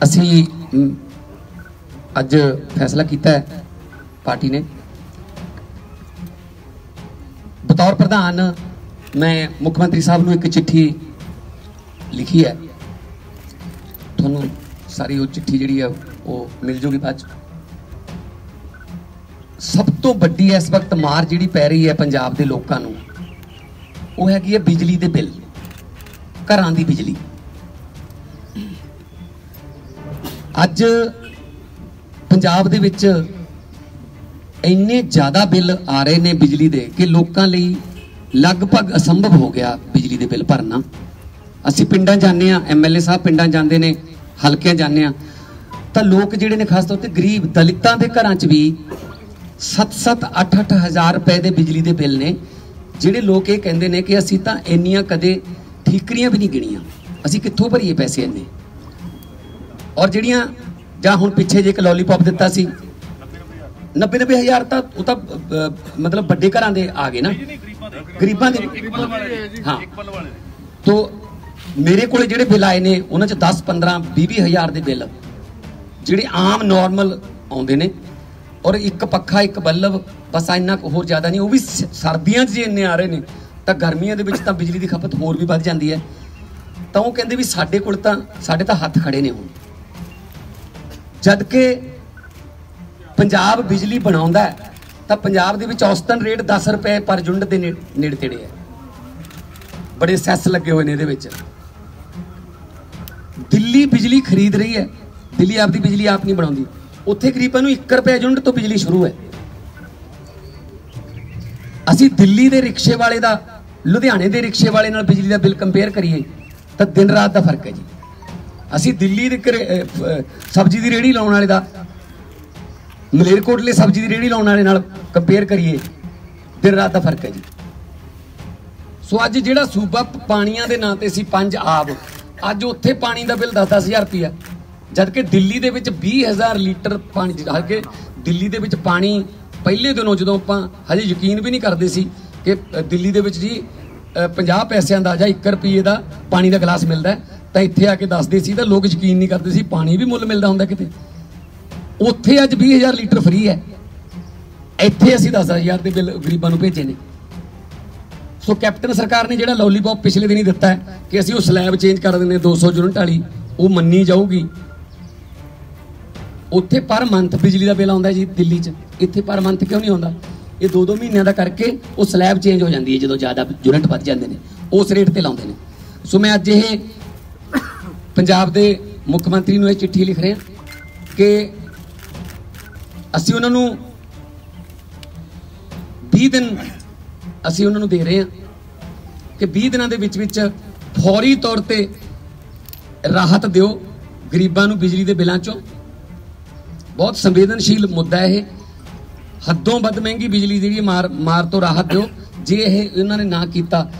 ਅਸੀਂ ਅੱਜ ਫੈਸਲਾ ਕੀਤਾ ਹੈ, ਪਾਰਟੀ ਨੇ। ਬਤੌਰ ਪ੍ਰਧਾਨ, ਮੈਂ ਮੁੱਖ ਮੰਤਰੀ ਸਾਹਿਬ ਨੂੰ ਇੱਕ ਚਿੱਠੀ ਲਿਖੀ ਹੈ। ਤੁਹਾਨੂੰ ਸਾਰੀ ਉਹ ਚਿੱਠੀ ਜਿਹੜੀ ਹੈ, ਉਹ ਮਿਲ ਜੂਗੀ ਬਾਅਦ ਚ। ਸਭ ਤੋਂ ਵੱਡੀ ਇਸ ਵਕਤ ਮਾਰ ਜਿਹੜੀ ਪੈ ਰਹੀ ਹੈ ਪੰਜਾਬ ਦੇ ਲੋਕਾਂ ਨੂੰ, ਉਹ ਹੈਗੀ ਹੈ ਬਿਜਲੀ ਦੇ ਬਿੱਲ, ਘਰਾਂ ਦੀ ਬਿਜਲੀ। ਅੱਜ ਪੰਜਾਬ ਦੇ ਵਿੱਚ ਇੰਨੇ ਜ਼ਿਆਦਾ ਬਿੱਲ ਆ ਰਹੇ ਨੇ ਬਿਜਲੀ ਦੇ ਕਿ ਲੋਕਾਂ ਲਈ ਲਗਭਗ ਅਸੰਭਵ ਹੋ ਗਿਆ ਬਿਜਲੀ ਦੇ ਬਿੱਲ ਭਰਨਾ। ਅਸੀਂ ਪਿੰਡਾਂ ਜਾਂਦੇ ਆ ਐਮਐਲਏ ਸਾਹਿਬ ਪਿੰਡਾਂ ਜਾਂਦੇ ਨੇ, ਹਲਕਿਆਂ ਜਾਂਦੇ ਆ ਤਾਂ ਲੋਕ ਜਿਹੜੇ ਨੇ ਖਾਸ ਤੌਰ ਤੇ ਗਰੀਬ ਦਲਿਤਾਂ ਦੇ ਘਰਾਂ 'ਚ ਵੀ 7-7 8-8 ਹਜ਼ਾਰ ਰੁਪਏ ਦੇ ਬਿਜਲੀ ਦੇ ਬਿੱਲ ਨੇ, ਜਿਹੜੇ ਲੋਕ ਇਹ ਕਹਿੰਦੇ ਨੇ ਕਿ ਅਸੀਂ ਤਾਂ ਇੰਨੀਆਂ ਕਦੇ ਠੀਕਰੀਆਂ ਵੀ ਨਹੀਂ ਗਿਣੀਆਂ। ਅਸੀਂ ਕਿੱਥੋਂ ਭਰੀਏ ਪੈਸੇ ਇੰਨੇ? ਔਰ ਜਿਹੜੀਆਂ, ਜਾਂ ਹੁਣ ਪਿੱਛੇ ਜੇ ਇੱਕ ਲੋਲੀਪੌਪ ਦਿੱਤਾ ਸੀ 90 90 ਹਜ਼ਾਰ ਤਾਂ ਉਹ ਤਾਂ ਮਤਲਬ ਵੱਡੇ ਘਰਾਂ ਦੇ ਆ ਗਏ ਨਾ। ਗਰੀਬਾਂ ਦੇ ਹਾਂ। ਤੋ ਮੇਰੇ ਕੋਲੇ ਜਿਹੜੇ ਬਿੱਲ ਆਏ ਨੇ, ਉਹਨਾਂ ਚ 10 15 20 ਹਜ਼ਾਰ ਦੇ ਬਿੱਲ। ਜਿਹੜੇ ਆਮ ਨਾਰਮਲ ਆਉਂਦੇ ਨੇ, ਔਰ ਇੱਕ ਪੱਖਾ, ਇੱਕ ਬੱਲਬ, ਬਸ ਇੰਨਾ ਕੁ ਹੋਰ ਜ਼ਿਆਦਾ ਨਹੀਂ, ਉਹ ਵੀ ਸਰਦੀਆਂ 'ਚ ਜੇ ਇੰਨੇ ਆ ਰਹੇ ਨੇ, ਤਾਂ ਗਰਮੀਆਂ ਦੇ ਵਿੱਚ ਤਾਂ ਬਿਜਲੀ ਦੀ ਖਪਤ ਹੋਰ ਵੀ ਵੱਧ ਜਾਂਦੀ ਹੈ। ਤਾਂ ਉਹ ਕਹਿੰਦੇ ਵੀ ਸਾਡੇ ਕੋਲ ਤਾਂ, ਸਾਡੇ ਤਾਂ ਹੱਥ ਖੜੇ ਨੇ ਹੁਣ। ਜਦ ਕਿ ਪੰਜਾਬ ਬਿਜਲੀ ਬਣਾਉਂਦਾ ਹੈ, ਤਾਂ ਪੰਜਾਬ ਦੇ ਵਿੱਚ ਔਸਤਨ ਰੇਟ 10 ਰੁਪਏ ਪਰ ਯੂਨਿਟ ਦੇ ਨੇ- ਨੇੜੇ ਤੇੜੇ ਹੈ। ਬੜੇ ਸੈਸ ਲੱਗੇ ਹੋਏ ਨੇ ਇਹਦੇ ਵਿੱਚ। ਦਿੱਲੀ ਬਿਜਲੀ ਖਰੀਦ ਰਹੀ ਹੈ। ਦਿੱਲੀ ਆਪਦੀ ਬਿਜਲੀ ਆਪ ਨਹੀਂ ਬਣਾਉਂਦੀ। ਉੱਥੇ ਗਰੀਬਾਂ ਨੂੰ 1 ਰੁਪਏ ਯੂਨਿਟ ਤੋਂ ਬਿਜਲੀ ਸ਼ੁਰੂ ਹੈ। ਅਸੀਂ ਦਿੱਲੀ ਦੇ ਰਿਕਸ਼ੇ ਵਾਲੇ ਦਾ, ਲੁਧਿਆਣੇ ਦੇ ਰਿਕਸ਼ੇ ਵਾਲੇ ਨਾਲ ਬਿਜਲੀ ਦਾ ਬਿੱਲ ਕੰਪੇਅਰ ਕਰੀਏ, ਤਾਂ ਦਿਨ ਰਾਤ ਦਾ ਫ਼ਰਕ ਹੈ ਜੀ। ਅਸੀਂ ਦਿੱਲੀ ਦੇ ਘਰੇ, ਸਬਜ਼ੀ ਦੀ ਰੇਹੜੀ ਲਾਉਣ ਵਾਲੇ ਦਾ ਮਲੇਰਕੋਟਲੇ ਸਬਜ਼ੀ ਦੀ ਰੇਹੜੀ ਲਾਉਣ ਵਾਲੇ ਨਾਲ ਕੰਪੇਅਰ ਕਰੀਏ ਦਿਨ ਰਾਤ ਦਾ ਫ਼ਰਕ ਹੈ ਜੀ। ਸੋ ਅੱਜ ਜਿਹੜਾ ਸੂਬਾ ਪਾਣੀਆਂ ਦੇ ਨਾਂ ਤੇ ਸੀ ਪੰਜ ਆਬ ਅੱਜ ਉੱਥੇ ਪਾਣੀ ਦਾ ਬਿੱਲ 10-10000 ਰੁਪਿਆ ਜਦ ਕਿ ਦਿੱਲੀ ਦੇ ਵਿੱਚ 20000 ਲੀਟਰ ਪਾਣੀ ਜਿਹੜਾ ਕਿ ਦਿੱਲੀ ਦੇ ਵਿੱਚ ਪਾਣੀ ਪਹਿਲੇ ਦਿਨੋਂ ਜਦੋਂ ਆਪਾਂ ਹਜੇ ਯਕੀਨ ਵੀ ਨਹੀਂ ਕਰਦੇ ਸੀ ਕਿ ਦਿੱਲੀ ਦੇ ਵਿੱਚ ਜੀ ਅ, 50 ਪੈਸਿਆਂ ਦਾ ਜਾਂ 1 ਰੁਪਏ ਦਾ ਪਾਣੀ ਦਾ ਗਲਾਸ ਮਿਲਦਾ ਤਾਂ ਇੱਥੇ ਆ ਕੇ ਦੱਸਦੇ ਸੀ ਤਾਂ ਲੋਕ ਯਕੀਨ ਨਹੀਂ ਕਰਦੇ ਸੀ ਪਾਣੀ ਵੀ ਮੁੱਲ ਮਿਲਦਾ ਹੁੰਦਾ ਕਿਤੇ। ਉੱਥੇ ਅੱਜ 20000 ਲੀਟਰ ਫ੍ਰੀ ਹੈ। ਇੱਥੇ ਅਸੀਂ 10000 ਦੇ ਬਿੱਲ ਗਰੀਬਾਂ ਨੂੰ ਭੇਜੇ ਨੇ। ਸੋ ਕੈਪਟਨ ਸਰਕਾਰ ਨੇ ਜਿਹੜਾ ਲੋਲੀਪੌਪ ਪਿਛਲੇ ਦਿਨ ਹੀ ਦਿੱਤਾ ਹੈ ਕਿ ਅਸੀਂ ਉਹ ਸਲੈਬ ਚੇਂਜ ਕਰ ਦਿੰਦੇ ਹਾਂ 200 ਯੂਨਿਟ ਵਾਲੀ, ਉਹ ਮੰਨੀ ਜਾਊਗੀ। ਉੱਥੇ ਪਰ ਮੰਥ ਬਿਜਲੀ ਦਾ ਬਿੱਲ ਆਉਂਦਾ ਜੀ ਦਿੱਲੀ 'ਚ। ਇੱਥੇ ਪਰ ਮੰਥ ਕਿਉਂ ਨਹੀਂ ਆਉਂਦਾ? ਇਹ 2-2 ਮਹੀਨਿਆਂ ਦਾ ਕਰਕੇ ਉਹ ਸਲੈਬ ਚੇਂਜ ਹੋ ਜਾਂਦੀ ਹੈ ਜਦੋਂ ਜ਼ਿਆਦਾ ਯੂਨਿਟ ਵੱਧ ਜਾਂਦੇ ਨੇ। ਉਸ ਰੇਟ ਤੇ ਲਾਉਂਦੇ ਨੇ। ਸੋ ਮੈਂ ਅੱਜ ਇਹ ਪੰਜਾਬ ਦੇ ਮੁੱਖ ਮੰਤਰੀ ਨੂੰ ਇਹ ਚਿੱਠੀ ਲਿਖ ਰਹੇ ਹਾਂ ਕਿ ਅਸੀਂ ਉਹਨਾਂ ਨੂੰ 20 ਦਿਨ ਅਸੀਂ ਉਹਨਾਂ ਨੂੰ ਦੇ ਰਹੇ ਹਾਂ ਕਿ 20 ਦਿਨਾਂ ਦੇ ਵਿੱਚ ਵਿੱਚ ਫੌਰੀ ਤੌਰ ਤੇ ਰਾਹਤ ਦਿਓ ਗਰੀਬਾਂ ਨੂੰ ਬਿਜਲੀ ਦੇ ਬਿੱਲਾਂ ਚੋਂ। ਬਹੁਤ ਸੰਵੇਦਨਸ਼ੀਲ ਮੁੱਦਾ ਇਹ। ਹੱਦੋਂ ਵੱਧ ਮਹਿੰਗੀ ਬਿਜਲੀ ਜਿਹੜੀ ਮਾਰ ਮਾਰ ਤੋਂ ਰਾਹਤ ਦਿਓ। ਜੇ ਇਹ ਇਹਨਾਂ ਨੇ ਨਾ ਕੀਤਾ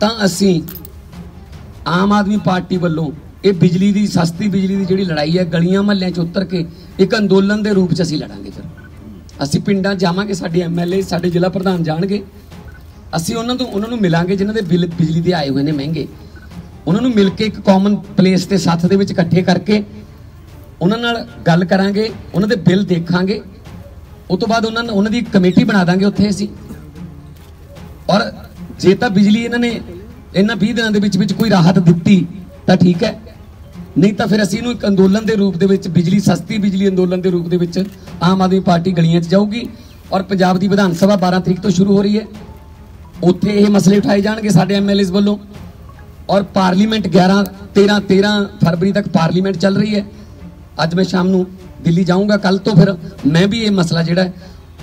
ਤਾਂ ਅਸੀਂ ਆਮ ਆਦਮੀ ਪਾਰਟੀ ਵੱਲੋਂ ਇਹ ਬਿਜਲੀ ਦੀ, ਸਸਤੀ ਬਿਜਲੀ ਦੀ ਜਿਹੜੀ ਲੜਾਈ ਹੈ, ਗਲੀਆਂ ਮਹੱਲਿਆਂ 'ਚ ਉਤਰ ਕੇ ਇੱਕ ਅੰਦੋਲਨ ਦੇ ਰੂਪ 'ਚ ਅਸੀਂ ਲੜਾਂਗੇ ਫਿਰ। ਅਸੀਂ ਪਿੰਡਾਂ 'ਚ ਜਾਵਾਂਗੇ, ਸਾਡੇ ਐਮਐਲਏ ਸਾਡੇ ਜ਼ਿਲ੍ਹਾ ਪ੍ਰਧਾਨ ਜਾਣਗੇ। ਅਸੀਂ ਉਹਨਾਂ ਤੋਂ, ਉਹਨਾਂ ਨੂੰ ਮਿਲਾਂਗੇ, ਜਿਨ੍ਹਾਂ ਦੇ ਬਿੱਲ, ਬਿਜਲੀ ਦੇ ਆਏ ਹੋਏ ਨੇ ਮਹਿੰਗੇ। ਉਹਨਾਂ ਨੂੰ ਮਿਲ ਕੇ ਇੱਕ ਕਾਮਨ ਪਲੇਸ ਤੇ ਸਾਥ ਦੇ ਵਿੱਚ ਇਕੱਠੇ ਕਰਕੇ ਉਹਨਾਂ ਨਾਲ ਗੱਲ ਕਰਾਂਗੇ, ਉਹਨਾਂ ਦੇ ਬਿੱਲ ਦੇਖਾਂਗੇ। ਉਸ ਤੋਂ ਬਾਅਦ ਉਹਨਾਂ ਨੂੰ ਉਹਨਾਂ ਦੀ ਕਮੇਟੀ ਬਣਾ ਦਾਂਗੇ ਉੱਥੇ ਅਸੀਂ। ਔਰ ਜੇ ਤਾਂ ਬਿਜਲੀ ਇਹਨਾਂ ਨੇ, ਇਹਨਾਂ 20 ਦਿਨਾਂ ਦੇ ਵਿੱਚ ਵਿੱਚ ਕੋਈ ਰਾਹਤ ਦਿੱਤੀ, ਤਾਂ ਠੀਕ ਹੈ। ਨਹੀਂ ਤਾਂ ਫਿਰ ਅਸੀਂ ਇਹਨੂੰ ਇੱਕ ਅੰਦੋਲਨ ਦੇ ਰੂਪ ਦੇ ਵਿੱਚ, ਬਿਜਲੀ, ਸਸਤੀ ਬਿਜਲੀ ਅੰਦੋਲਨ ਦੇ ਰੂਪ ਦੇ ਵਿੱਚ ਆਮ ਆਦਮੀ ਪਾਰਟੀ ਗਲੀਆਂ 'ਚ ਜਾਊਗੀ ਔਰ ਪੰਜਾਬ ਦੀ ਵਿਧਾਨ ਸਭਾ 12 ਤਰੀਕ ਤੋਂ ਸ਼ੁਰੂ ਹੋ ਰਹੀ ਹੈ। ਉੱਥੇ ਇਹ ਮਸਲੇ ਉਠਾਏ ਜਾਣਗੇ ਸਾਡੇ ਐਮਐਲਏਸ ਵੱਲੋਂ। ਔਰ ਪਾਰਲੀਮੈਂਟ 11 13 13 ਫਰਵਰੀ ਤੱਕ ਪਾਰਲੀਮੈਂਟ ਚੱਲ ਰਹੀ ਹੈ। ਅੱਜ ਮੈਂ ਸ਼ਾਮ ਨੂੰ ਦਿੱਲੀ ਜਾਊਂਗਾ ਕੱਲ ਤੋਂ ਫਿਰ ਮੈਂ ਵੀ ਇਹ ਮਸਲਾ ਜਿਹੜਾ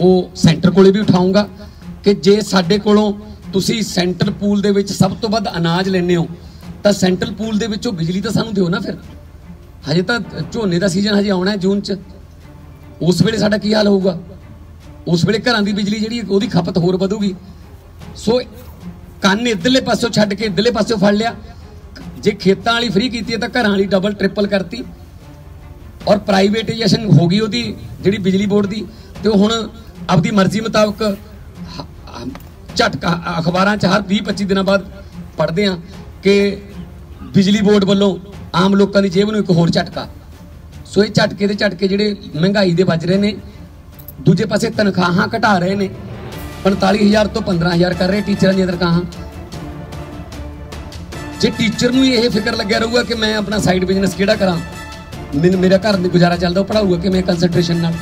ਉਹ ਸੈਂਟਰ ਕੋਲੇ ਵੀ ਉਠਾਊਂਗਾ ਕਿ ਜੇ ਸਾਡੇ ਕੋਲੋਂ ਤੁਸੀਂ ਸੈਂਟਰ ਪੂਲ ਦੇ ਵਿੱਚ ਸਭ ਤੋਂ ਵੱਧ ਅਨਾਜ ਲੈਣੇ ਹੋ ਤਾਂ ਸੈਂਟਰਲ ਪੂਲ ਦੇ ਵਿੱਚੋਂ ਬਿਜਲੀ ਤਾਂ ਸਾਨੂੰ ਦਿਓ ਨਾ ਫਿਰ। ਹਜੇ ਤਾਂ ਝੋਨੇ ਦਾ ਸੀਜ਼ਨ ਹਜੇ ਆਉਣਾ ਹੈ ਜੂਨ 'ਚ। ਉਸ ਵੇਲੇ ਸਾਡਾ ਕੀ ਹਾਲ ਹੋਊਗਾ? ਉਸ ਵੇਲੇ ਘਰਾਂ ਦੀ ਬਿਜਲੀ ਜਿਹੜੀ ਉਹਦੀ ਖਪਤ ਹੋਰ ਵਧੂਗੀ। ਸੋ ਕੰਨ ਇਧਰਲੇ ਪਾਸੋਂ ਛੱਡ ਕੇ ਇਧਰਲੇ ਪਾਸੋਂ ਫੜ ਲਿਆ। ਜੇ ਖੇਤਾਂ ਵਾਲੀ ਫ੍ਰੀ ਕੀਤੀ ਹੈ ਤਾਂ ਘਰਾਂ ਵਾਲੀ ਡਬਲ ਟ੍ਰਿਪਲ ਕਰਤੀ। ਔਰ ਪ੍ਰਾਈਵੇਟਾਈਜੇਸ਼ਨ ਹੋ ਗਈ ਉਹਦੀ, ਜਿਹੜੀ ਬਿਜਲੀ ਬੋਰਡ ਦੀ। ਤੇ ਉਹ ਹੁਣ ਆਪਦੀ ਮਰਜ਼ੀ ਮੁਤਾਬਕ ਝਟਕਾ, ਅਖਬਾਰਾਂ 'ਚ ਹਰ 20 25 ਦਿਨਾਂ ਬਾਅਦ ਪੜ੍ਹਦੇ ਆ ਕਿ ਬਿਜਲੀ ਬੋਰਡ ਵੱਲੋਂ ਆਮ ਲੋਕਾਂ ਦੀ ਜੇਬ ਨੂੰ ਇੱਕ ਹੋਰ ਝਟਕਾ। ਸੋ ਇਹ ਝਟਕੇ ਦੇ ਝਟਕੇ ਜਿਹੜੇ ਮਹਿੰਗਾਈ ਦੇ ਵੱਜ ਰਹੇ ਨੇ, ਦੂਜੇ ਪਾਸੇ ਤਨਖਾਹਾਂ ਘਟਾ ਰਹੇ ਨੇ। 45000 ਤੋਂ 15000 ਕਰ ਰਹੇ ਟੀਚਰਾਂ ਦੀਆਂ ਤਨਖਾਹਾਂ। ਜੇ ਟੀਚਰ ਨੂੰ ਇਹ ਫਿਕਰ ਲੱਗਿਆ ਰਹੂਗਾ ਕਿ ਮੈਂ ਆਪਣਾ ਸਾਈਡ ਬਿਜ਼ਨਸ ਕਿਹੜਾ ਕਰਾਂ, ਮੈਨੂੰ ਮੇਰਾ ਘਰ ਨਹੀਂ ਗੁਜ਼ਾਰਾ ਚੱਲਦਾ, ਉਹ ਪੜਾਊਗਾ ਕਿ ਮੈਂ ਕਨਸੈਂਟਰੇਸ਼ਨ ਨਾਲ।